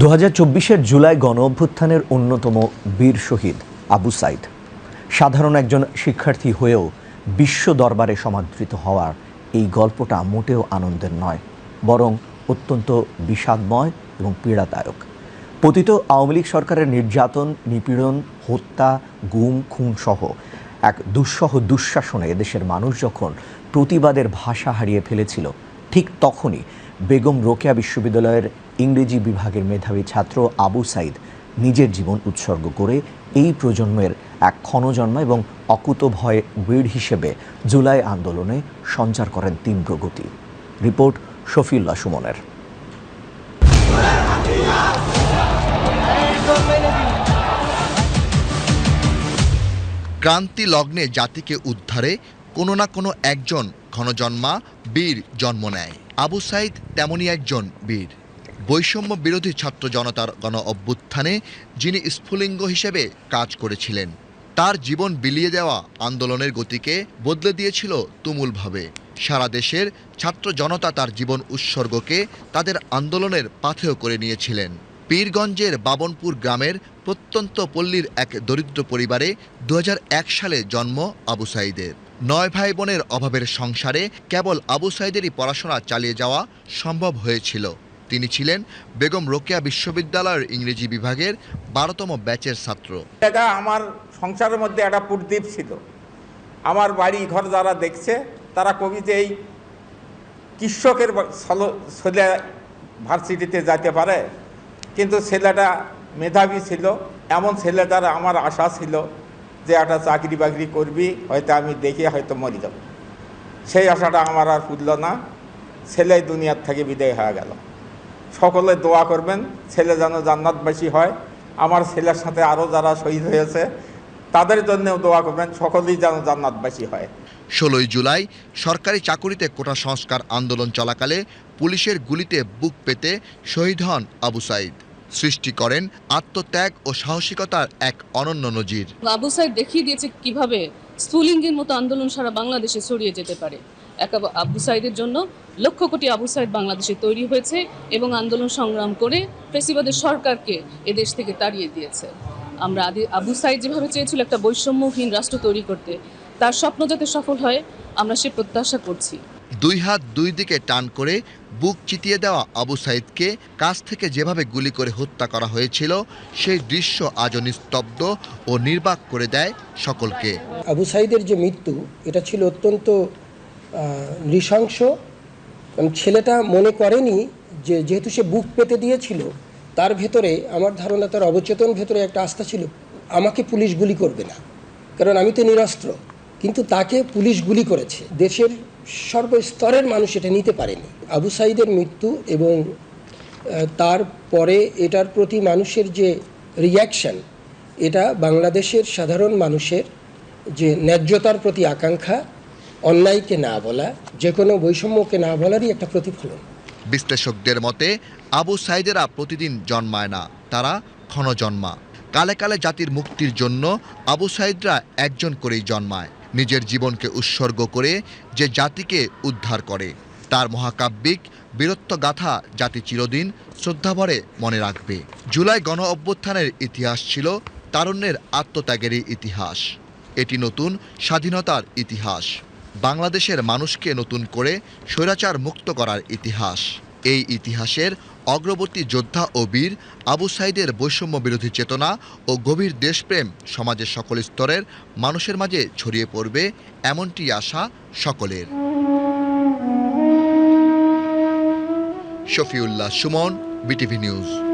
দু হাজার জুলাই গণ অভ্যুত্থানের অন্যতম বীর শহীদ আবু সাইদ। সাধারণ একজন শিক্ষার্থী হয়েও বিশ্ব দরবারে সমাদৃত হওয়ার এই গল্পটা মোটেও আনন্দের নয়, বরং অত্যন্ত বিষাদময় এবং পীড়াদায়ক। পতিত আওয়ামী লীগ সরকারের নির্যাতন, নিপীড়ন, হত্যা, গুম, খুন সহ এক দুঃসহ দুঃশাসনে এদেশের মানুষ যখন প্রতিবাদের ভাষা হারিয়ে ফেলেছিল, ঠিক তখনই বেগম রোকেয়া বিশ্ববিদ্যালয়ের ইংরেজি বিভাগের মেধাবী ছাত্র আবু সাইদ নিজের জীবন উৎসর্গ করে এই প্রজন্মের এক ক্ষণজন্মা এবং অকুত ভয় বীর হিসেবে জুলাই আন্দোলনে সঞ্চার করেন তীব্র গতি রিপোর্ট শফিউল্লাহ সুমনের। ক্রান্তি লগ্নে জাতিকে উদ্ধারে কোনো না কোনো একজন ঘনজন্মা বীর জন্ম নেয়। আবু সাইদ তেমনই একজন বীর। বৈষম্য বিরোধী ছাত্র জনতার গণ অভ্যুত্থানে যিনি স্ফুলিঙ্গ হিসেবে কাজ করেছিলেন, তার জীবন বিলিয়ে দেওয়া আন্দোলনের গতিকে বদলে দিয়েছিল তুমুলভাবে। সারা দেশের ছাত্র জনতা তার জীবন উৎসর্গকে তাদের আন্দোলনের পাথেয় করে নিয়েছিলেন। পীরগঞ্জের বাবনপুর গ্রামের প্রত্যন্ত পল্লীর এক দরিদ্র পরিবারে দু হাজার এক সালে জন্ম আবু সাইদের। নয় ভাই বোনের অভাবের সংসারে কেবল আবু সাইদেরই পড়াশোনা চালিয়ে যাওয়া সম্ভব হয়েছিল। তিনি ছিলেন বেগম রোকেয়া বিশ্ববিদ্যালয়ের ইংরেজি বিভাগের বারোতম ব্যাচের ছাত্র। এটা আমার সংসারের মধ্যে একটা প্রদীপ ছিল। আমার বাড়ি ঘর যারা দেখছে, তারা কবি যে এই কৃষকের ছেলে ভার্সিটিতে যেতে পারে, কিন্তু ছেলেটা মেধাবী ছিল, এমন ছেলেটার আমার আশা ছিল। যে একটা চাকরি বাকরি করবি, হয়তো আমি দেখে হয়তো মরে যাব। সেই আশাটা আমার আর ফুটল না। ছেলে দুনিয়ার থেকে বিদায় হয়ে গেল। সকলে দোয়া করবেন, ছেলে যেন জান্নাতবাসী হয়। আমার ছেলের সাথে আরও যারা শহীদ হয়েছে, তাদের জন্যও দোয়া করবেন, সকলেই যেন জান্নাতবাসী হয়। ষোলোই জুলাই, সরকারি চাকুরিতে কোটা সংস্কার আন্দোলন চলাকালে পুলিশের গুলিতে বুক পেতে শহীদ হন আবু সাইদ। সৃষ্টি করেন আত্মত্যাগ ও সাহসিকতার এক অনন্য নজির। আবু সাইদ দেখিয়ে দিয়েছে কীভাবে স্ফুলিঙ্গের মতো আন্দোলন সারা বাংলাদেশে ছড়িয়ে যেতে পারে। এক আব- সাইদের জন্য লক্ষ কোটি আবু সাইদ বাংলাদেশে তৈরি হয়েছে এবং আন্দোলন সংগ্রাম করে ফেসিবাদের সরকারকে এদেশ থেকে তাড়িয়ে দিয়েছে। আমরা আদি আবু সাইদ যেভাবে চেয়েছিল একটা বৈষম্যহীন রাষ্ট্র তৈরি করতে তার স্বপ্ন যাতে সফল হয় আমরা সে প্রত্যাশা করছি। দুই হাত দুই দিকে টান করে বুক চিতিয়ে দেওয়া আবু সাইদকে কাছ থেকে যেভাবে গুলি করে হত্যা করা হয়েছিল, সেই দৃশ্য আজও নিস্তব্ধ ও নির্বাক করে দেয় সকলকে। আবু সাইদের যে মৃত্যু, এটা ছিল অত্যন্ত নৃশংস। ছেলেটা মনে করেনি যে যেহেতু সে বুক পেতে দিয়েছিল, তার ভেতরে, আমার ধারণা তার অবচেতন ভেতরে একটা আস্থা ছিল, আমাকে পুলিশ গুলি করবে না। কারণ আমি তো নিরস্ত্র, কিন্তু তাকে পুলিশ গুলি করেছে। দেশের সর্বস্তরের মানুষ এটা নিতে পারেনি। আবু সাইদের মৃত্যু এবং তারপরে এটার প্রতি মানুষের যে রিয়াকশন এটা বাংলাদেশের সাধারণ মানুষের যে ন্যায্যতার প্রতি আকাঙ্ক্ষা, অন্যায়কে না বলা, যে কোনো বৈষম্যকে না বলারই একটা প্রতিফলন। বিশ্লেষকদের মতে, আবু সাইদেরা প্রতিদিন জন্মায় না, তারা ক্ষণ জন্মা কালে কালে জাতির মুক্তির জন্য আবু সাইদরা একজন করেই জন্মায়। নিজের জীবনকে উৎসর্গ করে যে জাতিকে উদ্ধার করে। তার মহাকাব্যিক বীরত্ব গাথা জাতি চিরদিন শ্রদ্ধাভরে মনে রাখবে। জুলাই গণ অভ্যুত্থানের ইতিহাস ছিল তারুণ্যের আত্মত্যাগেরই ইতিহাস। এটি নতুন স্বাধীনতার ইতিহাস। বাংলাদেশের মানুষকে নতুন করে স্বৈরাচার মুক্ত করার ইতিহাস। এই ইতিহাসের অগ্রবর্তী যোদ্ধা ও বীর আবু সাইদের বৈষম্য বিরোধী চেতনা ও গভীর দেশপ্রেম সমাজের সকল স্তরের মানুষের মাঝে ছড়িয়ে পড়বে এমনটি আশা সকলের। Shafiullah Suman, BTV news.